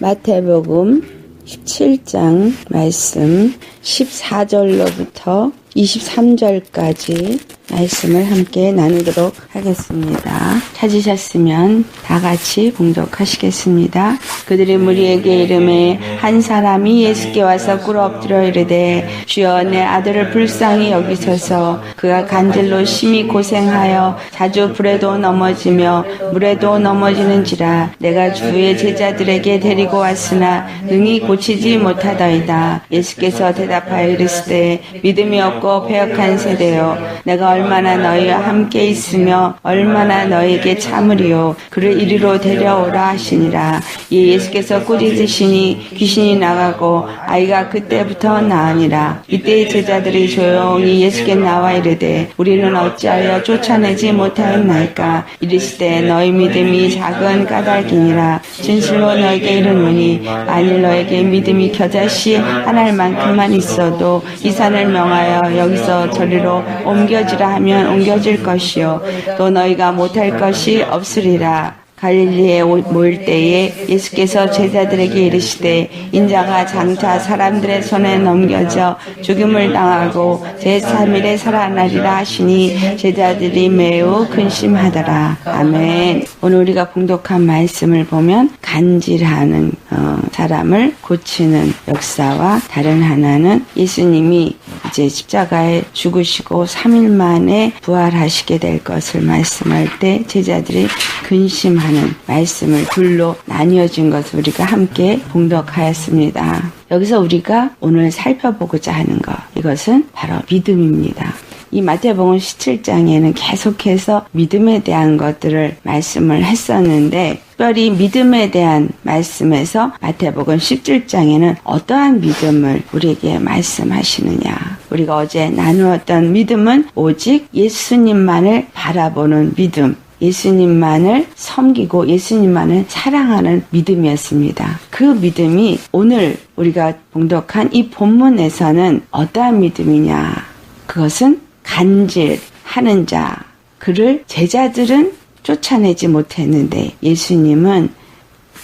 마태복음 17장 말씀 14절로부터 23절까지 말씀을 함께 나누도록 하겠습니다. 찾으셨으면 다 같이 봉독하시겠습니다. 그들이 무리에게 이름에 한 사람이 예수께 와서 꿇어 엎드려 이르되 주여 내 아들을 불쌍히 여기소서 그가 간질로 심히 고생하여 자주 불에도 넘어지며 물에도 넘어지는지라 내가 주의 제자들에게 데리고 왔으나 능히 고치지 못하더이다. 예수께서 대답하여 이르시되 믿음이 없고 배역한 세대여 내가 얼마나 너희와 함께 있으며 얼마나 너희에게 참으리요. 그를 이리로 데려오라 하시니라. 이 예수께서 꾸짖으시니 귀신이 나가고 아이가 그때부터 나으니라. 이때 제자들이 조용히 예수께 나와 이르되 우리는 어찌하여 쫓아내지 못하였나이까? 이르시되 너희 믿음이 작은 까닭이니라. 진실로 너에게 이르노니 만일 너에게 믿음이 겨자씨 하나만큼만 있어도 이 산을 명하여 여기서 저리로 옮겨지라 하면 옮겨질 것이요. 또 너희가 못할 것이 없으리라 갈릴리에 모일 때에 예수께서 제자들에게 이르시되 인자가 장차 사람들의 손에 넘겨져 죽임을 당하고 제3일에 살아나리라 하시니 제자들이 매우 근심하더라. 아멘. 오늘 우리가 봉독한 말씀을 보면 간질하는 어, 사람을 고치는 역사와 다른 하나는 예수님이 이제 십자가에 죽으시고 3일 만에 부활하시게 될 것을 말씀할 때 제자들이 근심하 하는 말씀을 둘로 나뉘어진 것을 우리가 함께 봉독하였습니다. 여기서 우리가 오늘 살펴보고자 하는 것, 이것은 바로 믿음입니다. 이 마태복음 17장에는 계속해서 믿음에 대한 것들을 말씀을 했었는데 특별히 믿음에 대한 말씀에서 마태복음 17장에는 어떠한 믿음을 우리에게 말씀하시느냐. 우리가 어제 나누었던 믿음은 오직 예수님만을 바라보는 믿음. 예수님만을 섬기고 예수님만을 사랑하는 믿음이었습니다. 그 믿음이 오늘 우리가 봉독한 이 본문에서는 어떠한 믿음이냐? 그것은 간질하는 자. 그를 제자들은 쫓아내지 못했는데 예수님은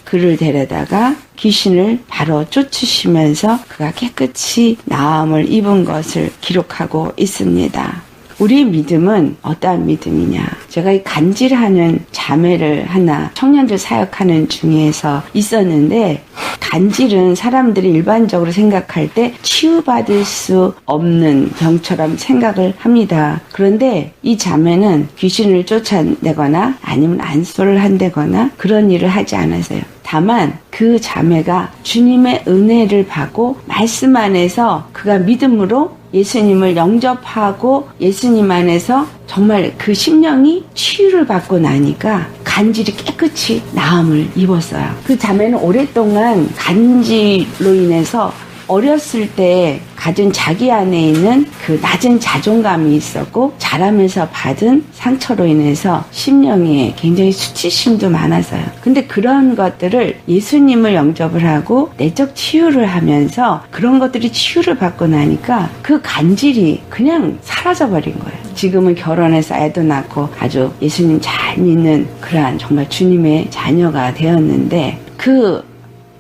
그를 데려다가 귀신을 바로 쫓으시면서 그가 깨끗이 나음을 입은 것을 기록하고 있습니다. 우리의 믿음은 어떠한 믿음이냐? 제가 이 간질하는 자매를 하나 청년들 사역하는 중에서 있었는데 간질은 사람들이 일반적으로 생각할 때 치유받을 수 없는 병처럼 생각을 합니다. 그런데 이 자매는 귀신을 쫓아내거나 아니면 안수를 한다거나 그런 일을 하지 않았어요. 다만 그 자매가 주님의 은혜를 받고 말씀 안에서 그가 믿음으로 예수님을 영접하고 예수님 안에서 정말 그 심령이 치유를 받고 나니까 간질이 깨끗이 나음을 입었어요. 그 자매는 오랫동안 간질로 인해서 어렸을 때 가진 자기 안에 있는 그 낮은 자존감이 있었고 자라면서 받은 상처로 인해서 심령에 굉장히 수치심도 많아서요. 근데 그런 것들을 예수님을 영접을 하고 내적 치유를 하면서 그런 것들이 치유를 받고 나니까 그 간질이 그냥 사라져 버린 거예요. 지금은 결혼해서 애도 낳고 아주 예수님 잘 믿는 그러한 정말 주님의 자녀가 되었는데 그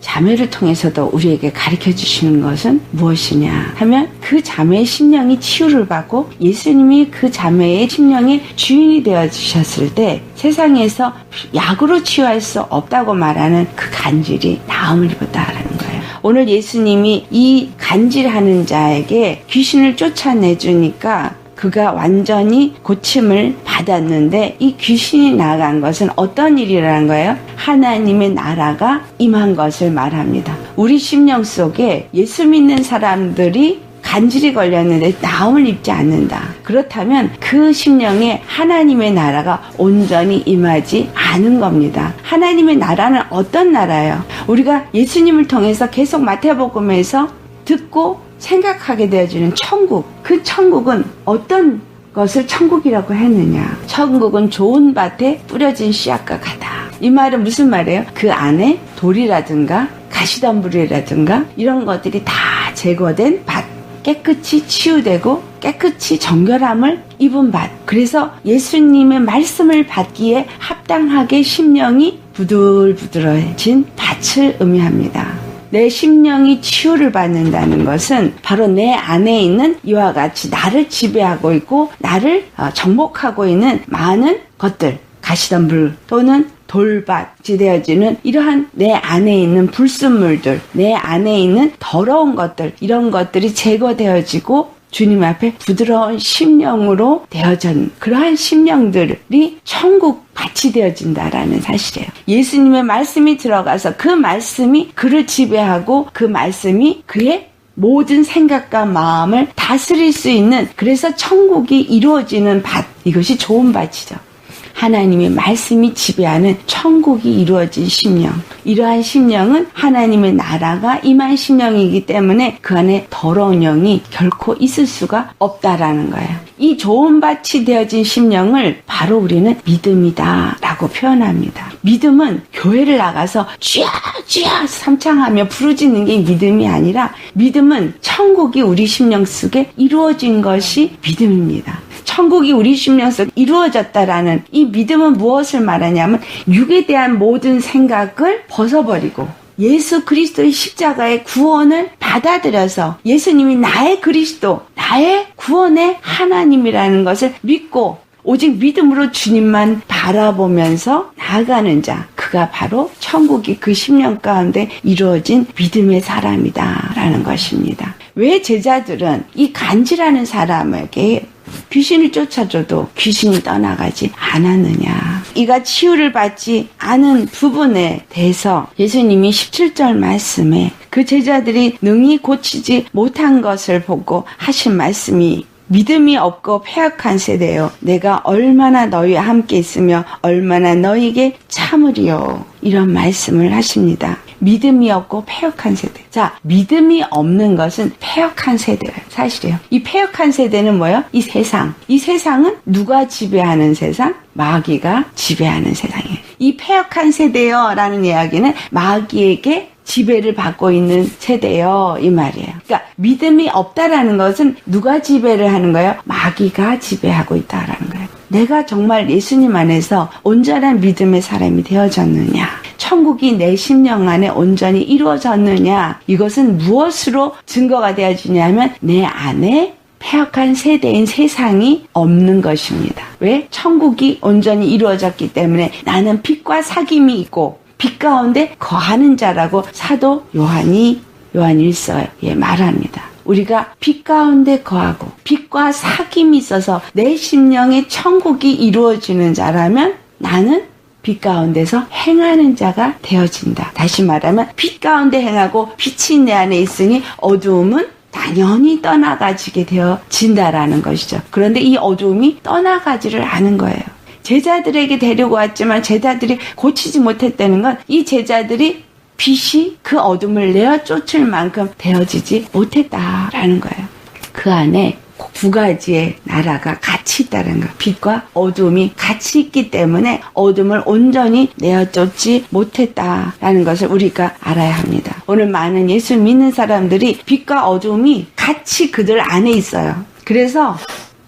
자매를 통해서도 우리에게 가르쳐 주시는 것은 무엇이냐 하면 그 자매의 심령이 치유를 받고 예수님이 그 자매의 심령의 주인이 되어 주셨을 때 세상에서 약으로 치유할 수 없다고 말하는 그 간질이 나음을 입었다라는 거예요. 오늘 예수님이 이 간질하는 자에게 귀신을 쫓아내주니까 그가 완전히 고침을 받았는데 이 귀신이 나간 것은 어떤 일이라는 거예요? 하나님의 나라가 임한 것을 말합니다. 우리 심령 속에 예수 믿는 사람들이 간질이 걸렸는데 나음을 입지 않는다. 그렇다면 그 심령에 하나님의 나라가 온전히 임하지 않은 겁니다. 하나님의 나라는 어떤 나라예요? 우리가 예수님을 통해서 계속 마태복음에서 듣고 생각하게 되어지는 천국. 그 천국은 어떤 것을 천국이라고 했느냐. 천국은 좋은 밭에 뿌려진 씨앗과 같다. 이 말은 무슨 말이에요? 그 안에 돌이라든가 가시덤불이라든가 이런 것들이 다 제거된 밭. 깨끗이 치유되고 깨끗이 정결함을 입은 밭. 그래서 예수님의 말씀을 받기에 합당하게 심령이 부들부들해진 밭을 의미합니다. 내 심령이 치유를 받는다는 것은 바로 내 안에 있는 이와 같이 나를 지배하고 있고 나를 어, 정복하고 있는 많은 것들, 가시덤불 또는 돌밭이 되어지는 이러한 내 안에 있는 불순물들, 내 안에 있는 더러운 것들, 이런 것들이 제거되어지고 주님 앞에 부드러운 심령으로 되어진 그러한 심령들이 천국 밭이 되어진다라는 사실이에요. 예수님의 말씀이 들어가서 그 말씀이 그를 지배하고 그 말씀이 그의 모든 생각과 마음을 다스릴 수 있는 그래서 천국이 이루어지는 밭 이것이 좋은 밭이죠. 하나님의 말씀이 지배하는 천국이 이루어진 심령. 이러한 심령은 하나님의 나라가 임한 심령이기 때문에 그 안에 더러운 영이 결코 있을 수가 없다라는 거예요. 이 좋은 밭이 되어진 심령을 바로 우리는 믿음이다 라고 표현합니다. 믿음은 교회를 나가서 쥐야 쥐야 삼창하며 부르짖는 게 믿음이 아니라 믿음은 천국이 우리 심령 속에 이루어진 것이 믿음입니다. 천국이 우리 심령 속에 이루어졌다라는 이 믿음은 무엇을 말하냐면 육에 대한 모든 생각을 벗어버리고 예수 그리스도의 십자가의 구원을 받아들여서 예수님이 나의 그리스도, 나의 구원의 하나님이라는 것을 믿고 오직 믿음으로 주님만 바라보면서 나아가는 자, 그가 바로 천국이 그 10년 가운데 이루어진 믿음의 사람이다 라는 것입니다. 왜 제자들은 이 간지라는 사람에게 귀신을 쫓아줘도 귀신이 떠나가지 않았느냐. 이가 치유를 받지 않은 부분에 대해서 예수님이 17절 말씀에 그 제자들이 능히 고치지 못한 것을 보고 하신 말씀이 믿음이 없고 폐역한 세대요. 내가 얼마나 너희와 함께 있으며 얼마나 너희에게 참으리요. 이런 말씀을 하십니다. 믿음이 없고 폐역한 세대. 자, 믿음이 없는 것은 폐역한 세대예요. 사실이에요. 이 폐역한 세대는 뭐예요? 이 세상. 이 세상은 누가 지배하는 세상? 마귀가 지배하는 세상이에요. 이 폐역한 세대요라는 이야기는 마귀에게 지배를 받고 있는 세대요 이 말이에요. 그러니까 믿음이 없다라는 것은 누가 지배를 하는 거예요? 마귀가 지배하고 있다라는 거예요. 내가 정말 예수님 안에서 온전한 믿음의 사람이 되어졌느냐? 천국이 내 심령 안에 온전히 이루어졌느냐? 이것은 무엇으로 증거가 되어지냐면 내 안에 폐역한 세대인 세상이 없는 것입니다. 왜? 천국이 온전히 이루어졌기 때문에 나는 빛과 사귐이 있고 빛 가운데 거하는 자라고 사도 요한이 요한 일서에 말합니다. 우리가 빛 가운데 거하고 빛과 사귐이 있어서 내 심령의 천국이 이루어지는 자라면 나는 빛 가운데서 행하는 자가 되어진다. 다시 말하면 빛 가운데 행하고 빛이 내 안에 있으니 어두움은 당연히 떠나가지게 되어진다라는 것이죠. 그런데 이 어두움이 떠나가지를 않은 거예요. 제자들에게 데리고 왔지만 제자들이 고치지 못했다는 건 이 제자들이 빛이 그 어둠을 내어 쫓을 만큼 되어지지 못했다라는 거예요. 그 안에 두 가지의 나라가 같이 있다는 거. 빛과 어둠이 같이 있기 때문에 어둠을 온전히 내어 쫓지 못했다라는 것을 우리가 알아야 합니다. 오늘 많은 예수 믿는 사람들이 빛과 어둠이 같이 그들 안에 있어요. 그래서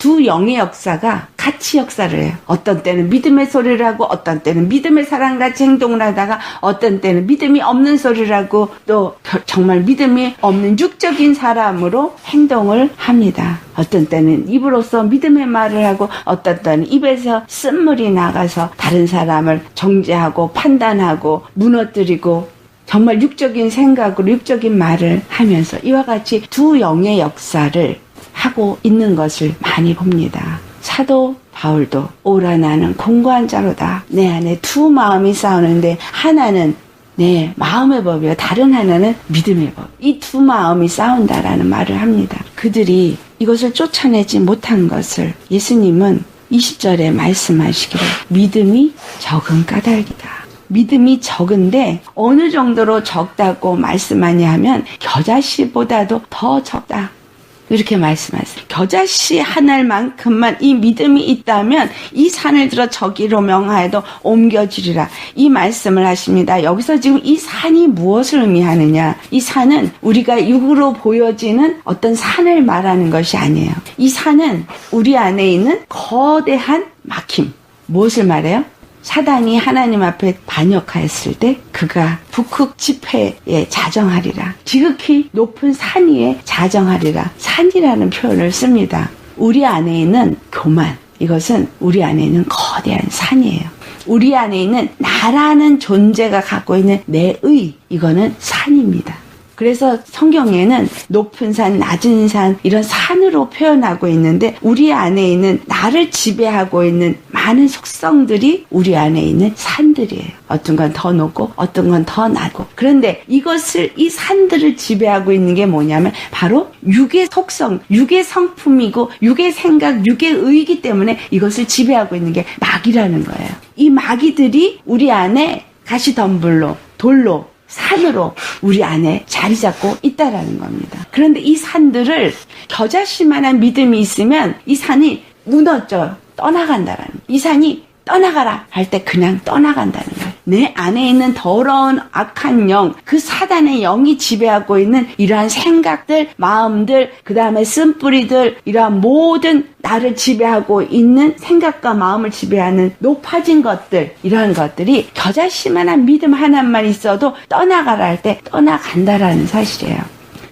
두 영의 역사가 같이 역사를 해요. 어떤 때는 믿음의 소리를 하고 어떤 때는 믿음의 사랑같이 행동을 하다가 어떤 때는 믿음이 없는 소리를 하고 또 정말 믿음이 없는 육적인 사람으로 행동을 합니다. 어떤 때는 입으로서 믿음의 말을 하고 어떤 때는 입에서 쓴물이 나가서 다른 사람을 정죄하고 판단하고 무너뜨리고 정말 육적인 생각으로 육적인 말을 하면서 이와 같이 두 영의 역사를 하고 있는 것을 많이 봅니다. 사도 바울도 오라 나는 공고한 자로다. 내 안에 두 마음이 싸우는데 하나는 내 마음의 법이요. 다른 하나는 믿음의 법. 이 두 마음이 싸운다라는 말을 합니다. 그들이 이것을 쫓아내지 못한 것을 예수님은 20절에 말씀하시기를 믿음이 적은 까닭이다. 믿음이 적은데 어느 정도로 적다고 말씀하냐 하면 겨자씨보다도 더 적다. 이렇게 말씀하세요. 겨자씨 하나만큼만 이 믿음이 있다면 이 산을 들어 저기로 명하여도 옮겨지리라. 이 말씀을 하십니다. 여기서 지금 이 산이 무엇을 의미하느냐? 이 산은 우리가 육으로 보여지는 어떤 산을 말하는 것이 아니에요. 이 산은 우리 안에 있는 거대한 막힘. 무엇을 말해요? 사단이 하나님 앞에 반역하였을 때 그가 북극 지폐에 자정하리라. 지극히 높은 산 위에 자정하리라. 산이라는 표현을 씁니다. 우리 안에 있는 교만. 이것은 우리 안에 있는 거대한 산이에요. 우리 안에 있는 나라는 존재가 갖고 있는 내 의 이거는 산입니다. 그래서 성경에는 높은 산, 낮은 산, 이런 산으로 표현하고 있는데, 우리 안에 있는 나를 지배하고 있는 많은 속성들이 우리 안에 있는 산들이에요. 어떤 건 더 높고, 어떤 건 더 낮고. 그런데 이것을, 이 산들을 지배하고 있는 게 뭐냐면, 바로 육의 속성, 육의 성품이고, 육의 생각, 육의 의이기 때문에 이것을 지배하고 있는 게 마귀라는 거예요. 이 마귀들이 우리 안에 가시덤불로, 돌로, 산으로 우리 안에 자리 잡고 있다라는 겁니다. 그런데 이 산들을 겨자씨만한 믿음이 있으면 이 산이 무너져 떠나간다라는 이 산이 떠나가라 할 때 그냥 떠나간다는 거예요. 내 안에 있는 더러운 악한 영, 그 사단의 영이 지배하고 있는 이러한 생각들, 마음들, 그 다음에 쓴뿌리들, 이러한 모든 나를 지배하고 있는 생각과 마음을 지배하는 높아진 것들, 이러한 것들이 겨자씨만한 믿음 하나만 있어도 떠나가라 할 때 떠나간다라는 사실이에요.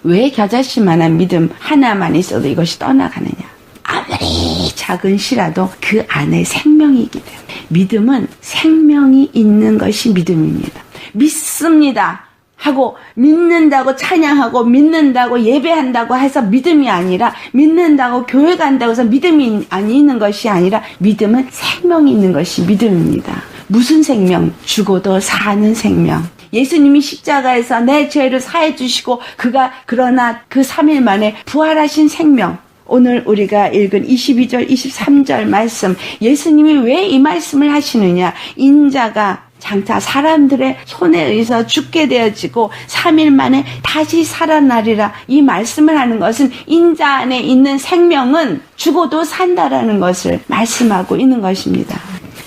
왜 겨자씨만한 믿음 하나만 있어도 이것이 떠나가느냐? 아무리 작은 시라도 그 안에 생명이 있기 때문에 믿음은 생명이 있는 것이 믿음입니다. 믿습니다. 하고 믿는다고 찬양하고 믿는다고 예배한다고 해서 믿음이 아니라 믿는다고 교회 간다고 해서 믿음이 아니는 것이 아니라 믿음은 생명이 있는 것이 믿음입니다. 무슨 생명? 죽어도 사는 생명. 예수님이 십자가에서 내 죄를 사해 주시고 그가 그러나 그 3일 만에 부활하신 생명 오늘 우리가 읽은 22절, 23절 말씀, 예수님이 왜 이 말씀을 하시느냐? 인자가 장차 사람들의 손에 의해서 죽게 되어지고 3일 만에 다시 살아나리라 이 말씀을 하는 것은 인자 안에 있는 생명은 죽어도 산다라는 것을 말씀하고 있는 것입니다.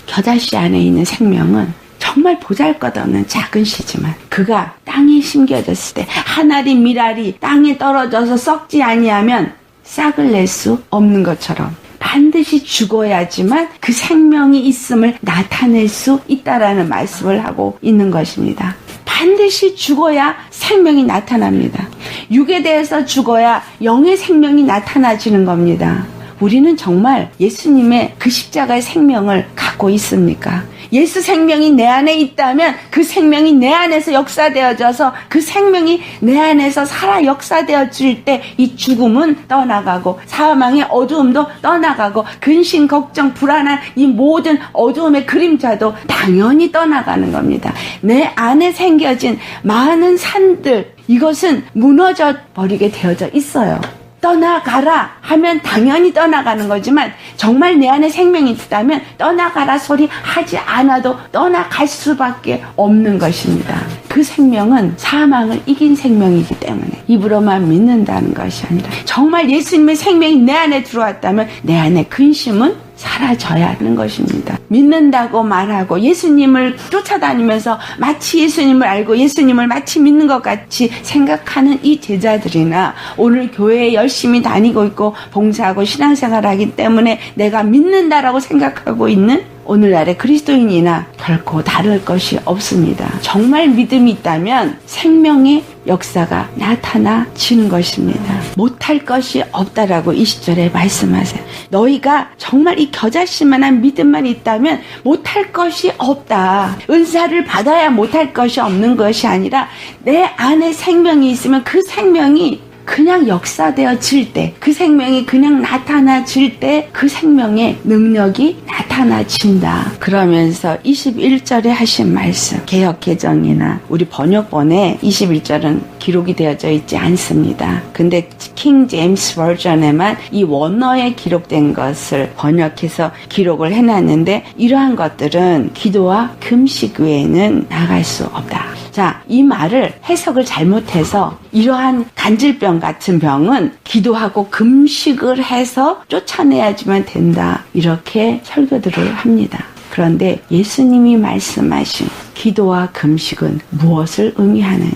겨자씨 안에 있는 생명은 정말 보잘 것 없는 작은 씨지만 그가 땅에 심겨졌을 때 하나리 미랄이 땅에 떨어져서 썩지 아니하면 싹을 낼 수 없는 것처럼 반드시 죽어야지만 그 생명이 있음을 나타낼 수 있다라는 말씀을 하고 있는 것입니다. 반드시 죽어야 생명이 나타납니다. 육에 대해서 죽어야 영의 생명이 나타나지는 겁니다. 우리는 정말 예수님의 그 십자가의 생명을 갖고 있습니까? 예수 생명이 내 안에 있다면 그 생명이 내 안에서 역사되어져서 그 생명이 내 안에서 살아 역사되어질 때 이 죽음은 떠나가고 사망의 어두움도 떠나가고 근심, 걱정, 불안한 이 모든 어두움의 그림자도 당연히 떠나가는 겁니다. 내 안에 생겨진 많은 산들 이것은 무너져 버리게 되어져 있어요. 떠나가라 하면 당연히 떠나가는 거지만 정말 내 안에 생명이 있다면 떠나가라 소리 하지 않아도 떠나갈 수밖에 없는 것입니다. 그 생명은 사망을 이긴 생명이기 때문에 입으로만 믿는다는 것이 아니라 정말 예수님의 생명이 내 안에 들어왔다면 내 안에 근심은 사라져야 하는 것입니다. 믿는다고 말하고 예수님을 쫓아다니면서 마치 예수님을 알고 예수님을 마치 믿는 것 같이 생각하는 이 제자들이나 오늘 교회에 열심히 다니고 있고 봉사하고 신앙생활하기 때문에 내가 믿는다라고 생각하고 있는 오늘날의 그리스도인이나 결코 다를 것이 없습니다. 정말 믿음이 있다면 생명의 역사가 나타나지는 것입니다. 못할 것이 없다라고 20절에 말씀하세요. 너희가 정말 이 겨자씨만한 믿음만 있다면 못할 것이 없다. 은사를 받아야 못할 것이 없는 것이 아니라 내 안에 생명이 있으면 그 생명이 그냥 역사되어질 때, 그 생명이 그냥 나타나질 때, 그 생명의 능력이 나타나진다. 그러면서 21절에 하신 말씀, 개혁개정이나 우리 번역본에 21절은 기록이 되어져 있지 않습니다. 근데 킹 제임스 버전에만 이 원어에 기록된 것을 번역해서 기록을 해놨는데, 이러한 것들은 기도와 금식 외에는 나갈 수 없다. 자, 이 말을 해석을 잘못해서 이러한 간질병 같은 병은 기도하고 금식을 해서 쫓아내야지만 된다. 이렇게 설교들을 합니다. 그런데 예수님이 말씀하신 기도와 금식은 무엇을 의미하느냐?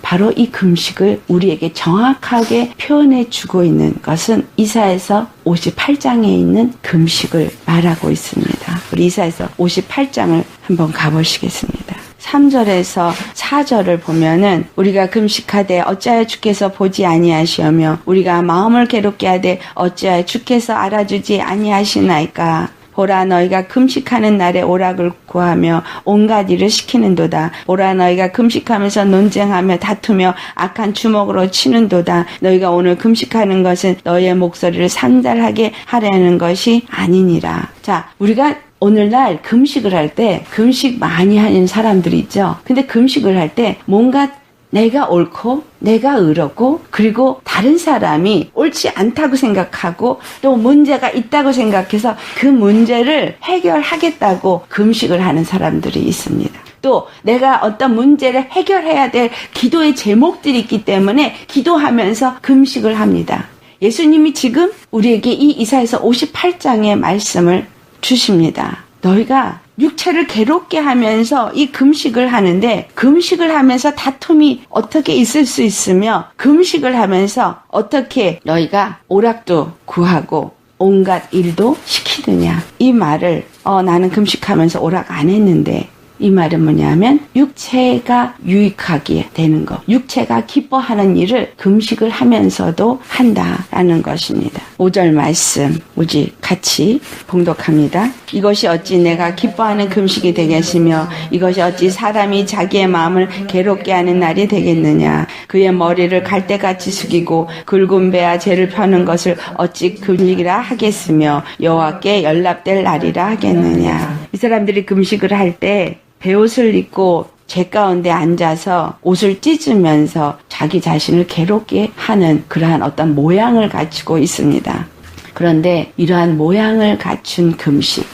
바로 이 금식을 우리에게 정확하게 표현해 주고 있는 것은 이사에서 58장에 있는 금식을 말하고 있습니다. 우리 이사에서 58장을 한번 가보시겠습니다. 3절에서 4절을 보면은 우리가 금식하되 어찌하여 주께서 보지 아니하시오며 우리가 마음을 괴롭게 하되 어찌하여 주께서 알아주지 아니하시나이까 보라 너희가 금식하는 날에 오락을 구하며 온갖 일을 시키는도다. 보라 너희가 금식하면서 논쟁하며 다투며 악한 주먹으로 치는도다. 너희가 오늘 금식하는 것은 너희의 목소리를 산달하게 하려는 것이 아니니라. 자, 우리가 오늘날 금식을 할 때 금식 많이 하는 사람들이 있죠. 근데 금식을 할 때 뭔가 내가 옳고 내가 의롭고 그리고 다른 사람이 옳지 않다고 생각하고 또 문제가 있다고 생각해서 그 문제를 해결하겠다고 금식을 하는 사람들이 있습니다. 또 내가 어떤 문제를 해결해야 될 기도의 제목들이 있기 때문에 기도하면서 금식을 합니다. 예수님이 지금 우리에게 이 이사에서 58장의 말씀을 주십니다. 너희가 육체를 괴롭게 하면서 이 금식을 하는데 금식을 하면서 다툼이 어떻게 있을 수 있으며 금식을 하면서 어떻게 너희가 오락도 구하고 온갖 일도 시키느냐 이 말을 어 나는 금식하면서 오락 안 했는데 이 말은 뭐냐면 육체가 유익하게 되는 것, 육체가 기뻐하는 일을 금식을 하면서도 한다라는 것입니다. 5절 말씀 우리 같이 봉독합니다. 이것이 어찌 내가 기뻐하는 금식이 되겠으며 이것이 어찌 사람이 자기의 마음을 괴롭게 하는 날이 되겠느냐 그의 머리를 갈대같이 숙이고 굵은 배와 죄를 펴는 것을 어찌 금식이라 하겠으며 여호와께 연락될 날이라 하겠느냐 이 사람들이 금식을 할때 배옷을 입고 제 가운데 앉아서 옷을 찢으면서 자기 자신을 괴롭게 하는 그러한 어떤 모양을 갖추고 있습니다. 그런데 이러한 모양을 갖춘 금식,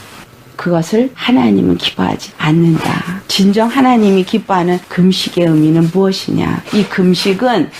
그것을 하나님은 기뻐하지 않는다. 진정 하나님이 기뻐하는 금식의 의미는 무엇이냐? 이 금식은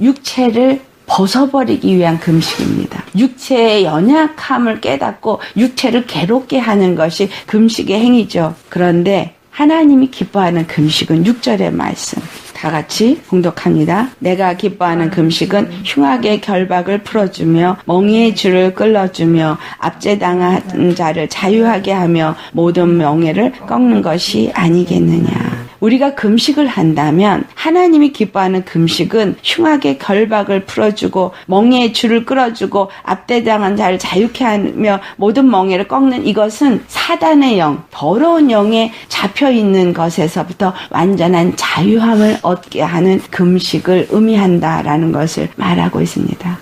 육체를 벗어버리기 위한 금식입니다. 육체의 연약함을 깨닫고 육체를 괴롭게 하는 것이 금식의 행위죠. 그런데 하나님이 기뻐하는 금식은 6절의 말씀. 다 같이 공독합니다. 내가 기뻐하는 금식은 흉악의 결박을 풀어주며 멍에의 줄을 끌어주며 압제당한 자를 자유하게 하며 모든 명예를 꺾는 것이 아니겠느냐. 우리가 금식을 한다면 하나님이 기뻐하는 금식은 흉악의 결박을 풀어주고 멍에의 줄을 끌어주고 압대당한 자를 자유케 하며 모든 멍에를 꺾는 이것은 사단의 영, 더러운 영에 잡혀 있는 것에서부터 완전한 자유함을 얻게 하는 금식을 의미한다라는 것을 말하고 있습니다.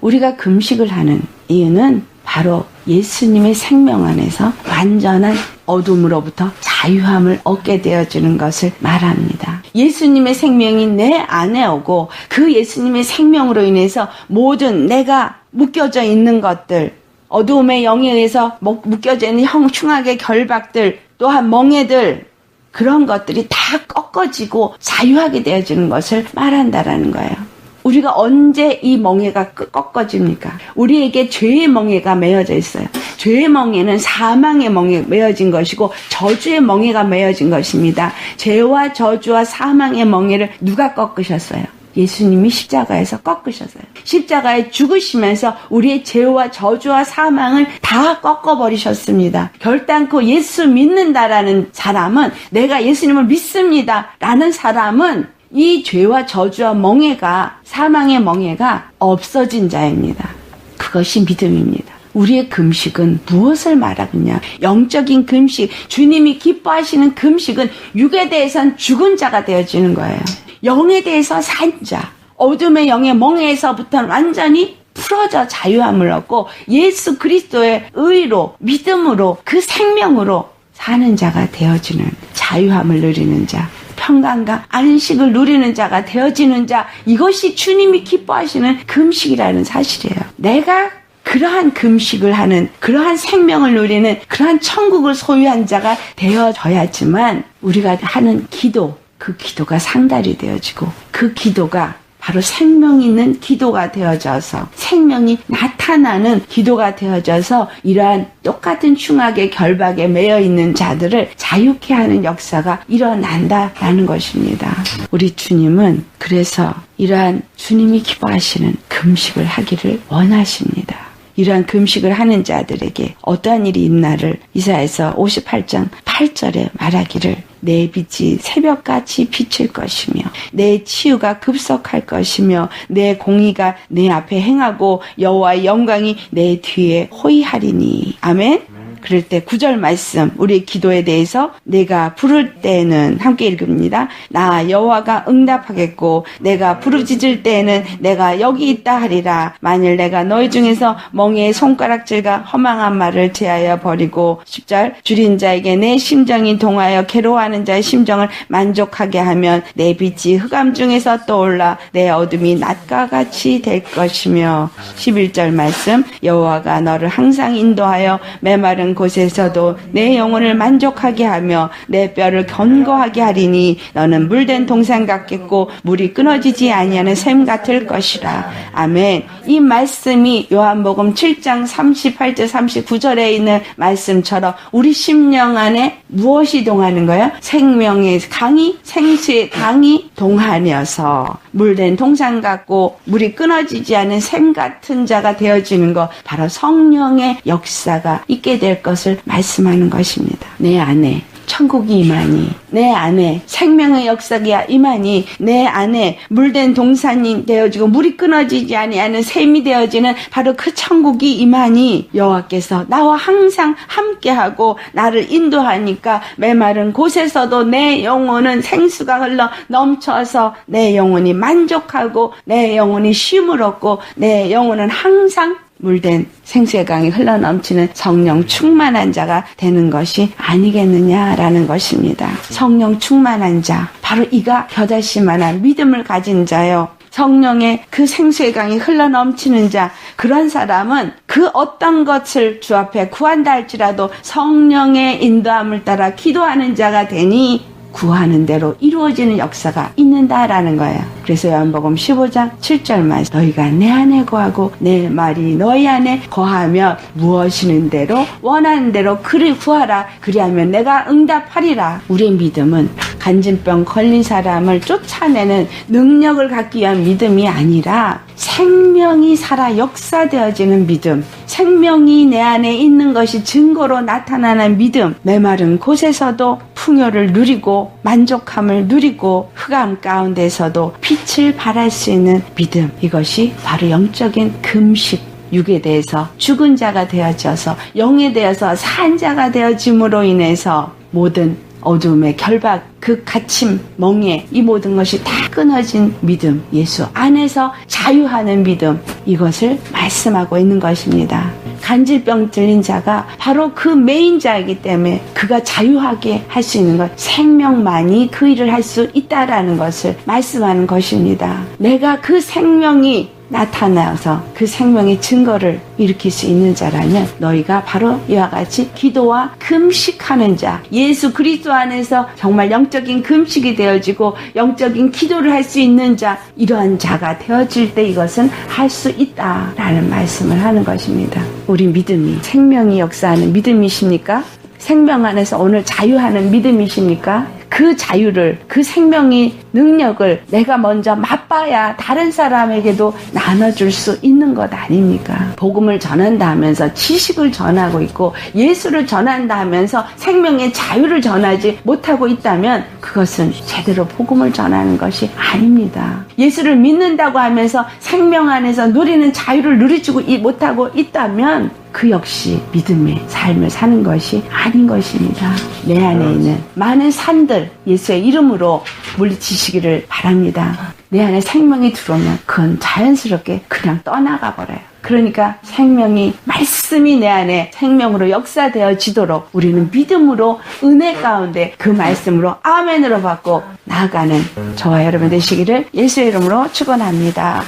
우리가 금식을 하는 이유는 바로 예수님의 생명 안에서 완전한 어둠으로부터 자유함을 얻게 되어지는 것을 말합니다. 예수님의 생명이 내 안에 오고 그 예수님의 생명으로 인해서 모든 내가 묶여져 있는 것들, 어두움의 영에 의해서 묶여져 있는 흉악의 결박들, 또한 멍해들, 그런 것들이 다 꺾어지고 자유하게 되어지는 것을 말한다라는 거예요. 우리가 언제 이 멍해가 꺾어집니까? 우리에게 죄의 멍해가 메어져 있어요. 죄의 멍해는 사망의 멍에 메어진 것이고 저주의 멍해가 메어진 것입니다. 죄와 저주와 사망의 멍해를 누가 꺾으셨어요? 예수님이 십자가에서 꺾으셨어요. 십자가에 죽으시면서 우리의 죄와 저주와 사망을 다 꺾어버리셨습니다. 결단코 예수 믿는다라는 사람은 내가 예수님을 믿습니다. 라는 사람은 이 죄와 저주와 멍해가 사망의 멍해가 없어진 자입니다. 그것이 믿음입니다. 우리의 금식은 무엇을 말하느냐? 영적인 금식, 주님이 기뻐하시는 금식은 육에 대해선 죽은 자가 되어지는 거예요. 영에 대해서 산 자, 어둠의 영의 멍에서부터 완전히 풀어져 자유함을 얻고 예수 그리스도의 의로, 믿음으로, 그 생명으로 사는 자가 되어지는 자유함을 누리는 자. 평강과 안식을 누리는 자가 되어지는 자 이것이 주님이 기뻐하시는 금식이라는 사실이에요. 내가 그러한 금식을 하는 그러한 생명을 누리는 그러한 천국을 소유한 자가 되어져야지만 우리가 하는 기도 그 기도가 상달이 되어지고 그 기도가 바로 생명 있는 기도가 되어져서 생명이 나타나는 기도가 되어져서 이러한 똑같은 충악의 결박에 매여 있는 자들을 자유케 하는 역사가 일어난다라는 것입니다. 우리 주님은 그래서 이러한 주님이 기뻐하시는 금식을 하기를 원하십니다. 이러한 금식을 하는 자들에게 어떠한 일이 있나를 이사에서 58장 8절에 말하기를 내 빛이 새벽같이 비칠 것이며 내 치유가 급속할 것이며 내 공의가 내 앞에 행하고 여호와의 영광이 내 뒤에 호위하리니 아멘. 그럴 때 구절 말씀 우리 기도에 대해서 내가 부를 때는 함께 읽습니다. 나 여호와가 응답하겠고 내가 부르짖을 때에는 내가 여기 있다 하리라. 만일 내가 너희 중에서 멍에의 손가락질과 허망한 말을 제하여 버리고 10절 줄인 자에게 내 심정이 동하여 괴로워하는 자의 심정을 만족하게 하면 내 빛이 흑암 중에서 떠올라 내 어둠이 낮과 같이 될 것이며 11절 말씀 여호와가 너를 항상 인도하여 메마른 곳에서도 내 영혼을 만족하게 하며 내 뼈를 견고하게 하리니 너는 물된 동산 같겠고 물이 끊어지지 아니하는 샘 같을 것이라. 아멘. 이 말씀이 요한복음 7장 38절 39절에 있는 말씀처럼 우리 심령 안에 무엇이 동하는 거예요? 생명의 강이 생수의 강이 동하여서 물된 동산 같고 물이 끊어지지 않은 샘 같은 자가 되어지는 것 바로 성령의 역사가 있게 될 것을 말씀하는 것입니다. 내 안에 천국이 임하니 내 안에 생명의 역사가 임하니 내 안에 물된 동산이 되어지고 물이 끊어지지 아니하는 샘이 되어지는 바로 그 천국이 임하니 여호와께서 나와 항상 함께하고 나를 인도하니까 메마른 곳에서도 내 영혼은 생수가 흘러 넘쳐서 내 영혼이 만족하고 내 영혼이 쉼을 얻고 내 영혼은 항상 물된 생수의 강이 흘러넘치는 성령 충만한 자가 되는 것이 아니겠느냐라는 것입니다. 성령 충만한 자, 바로 이가 겨자씨만한 믿음을 가진 자요. 성령의 그 생수의 강이 흘러넘치는 자, 그런 사람은 그 어떤 것을 주 앞에 구한다 할지라도 성령의 인도함을 따라 기도하는 자가 되니 구하는 대로 이루어지는 역사가 있는다라는 거예요. 그래서 요한복음 15장 7절 말씀 너희가 내 안에 거하고 내 말이 너희 안에 거하며 무엇이는 대로 원하는 대로 그를 구하라 그리하면 내가 응답하리라. 우리의 믿음은 간질병 걸린 사람을 쫓아내는 능력을 갖기 위한 믿음이 아니라 생명이 살아 역사되어지는 믿음, 생명이 내 안에 있는 것이 증거로 나타나는 믿음, 메마른 곳에서도 풍요를 누리고 만족함을 누리고 흑암 가운데서도 빛을 발할 수 있는 믿음, 이것이 바로 영적인 금식. 육에 대해서 죽은 자가 되어져서 영에 대해서 산 자가 되어짐으로 인해서 모든 어둠의 결박, 그 갇힘, 멍에 이 모든 것이 다 끊어진 믿음, 예수 안에서 자유하는 믿음. 이것을 말씀하고 있는 것입니다. 간질병 들린 자가 바로 그 메인자이기 때문에 그가 자유하게 할 수 있는 것 생명만이 그 일을 할 수 있다라는 것을 말씀하는 것입니다. 내가 그 생명이 나타나서 그 생명의 증거를 일으킬 수 있는 자라면 너희가 바로 이와 같이 기도와 금식하는 자 예수 그리스도 안에서 정말 영적인 금식이 되어지고 영적인 기도를 할 수 있는 자 이러한 자가 되어질 때 이것은 할 수 있다라는 말씀을 하는 것입니다. 우리 믿음이 생명이 역사하는 믿음이십니까? 생명 안에서 오늘 자유하는 믿음이십니까? 그 자유를, 그 생명의 능력을 내가 먼저 맛봐야 다른 사람에게도 나눠줄 수 있는 것 아닙니까? 복음을 전한다 하면서 지식을 전하고 있고 예수를 전한다 하면서 생명의 자유를 전하지 못하고 있다면 그것은 제대로 복음을 전하는 것이 아닙니다. 예수를 믿는다고 하면서 생명 안에서 누리는 자유를 누리지고 못하고 있다면 그 역시 믿음의 삶을 사는 것이 아닌 것입니다. 내 안에 있는 많은 산들 예수의 이름으로 물리치시기를 바랍니다. 내 안에 생명이 들어오면 그건 자연스럽게 그냥 떠나가 버려요. 그러니까 생명이 말씀이 내 안에 생명으로 역사되어지도록 우리는 믿음으로 은혜 가운데 그 말씀으로 아멘으로 받고 나아가는 저와 여러분 되시기를 예수의 이름으로 축원합니다.